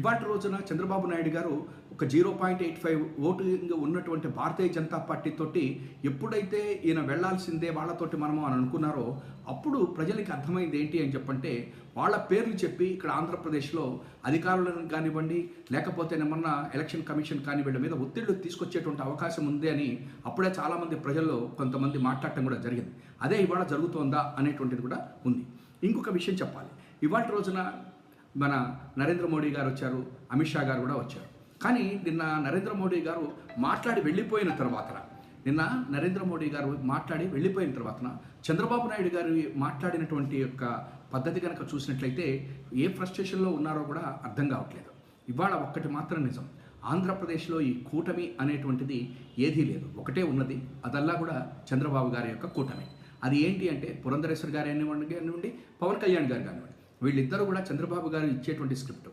ఇవాటి రోజున చంద్రబాబు నాయుడు గారు ఒక zero point eight five voting ఉన్నటువంటి భారతీయ జనతా పార్టీ తోటి ఎప్పుడైతే ఈయన వెళ్ళాల్సిందే వాళ్ళతోటి మనము అని అనుకున్నారో అప్పుడు ప్రజలకి అర్థమైంది ఏంటి అని చెప్పంటే వాళ్ళ పేర్లు చెప్పి ఇక్కడ ఆంధ్రప్రదేశ్లో అధికారులను కానివ్వండి లేకపోతే ఏమన్నా ఎలక్షన్ కమిషన్ కానీ వీళ్ళ మీద ఒత్తిళ్ళు తీసుకొచ్చేటువంటి అవకాశం ఉంది అని అప్పుడే చాలామంది ప్రజల్లో కొంతమంది మాట్లాడటం కూడా జరిగింది. అదే ఇవాళ జరుగుతోందా అనేటువంటిది కూడా ఉంది. ఇంకొక విషయం చెప్పాలి. ఇవాళ రోజున మన నరేంద్ర మోడీ గారు వచ్చారు అమిత్ షా గారు కూడా వచ్చారు. కానీ నిన్న నరేంద్ర మోడీ గారు మాట్లాడి వెళ్ళిపోయిన తర్వాత నిన్న నరేంద్ర మోడీ గారు మాట్లాడి వెళ్ళిపోయిన తర్వాత చంద్రబాబు నాయుడు గారు మాట్లాడినటువంటి యొక్క పద్ధతి కనుక చూసినట్లయితే ఏ ఫ్రస్ట్రేషన్లో ఉన్నారో కూడా అర్థం కావట్లేదు. ఇవాళ ఒక్కటి మాత్రం నిజం. ఆంధ్రప్రదేశ్లో ఈ కూటమి అనేటువంటిది ఏదీ లేదు. ఒకటే ఉన్నది. అదల్లా కూడా చంద్రబాబు గారి యొక్క కూటమి. అది ఏంటి అంటే పురంధరేశ్వర్ గారు కానివ్వండి కానివ్వండి పవన్ కళ్యాణ్ గారు కానివ్వండి. వీళ్ళిద్దరూ కూడా చంద్రబాబు గారు ఇచ్చేటువంటి స్క్రిప్ట్.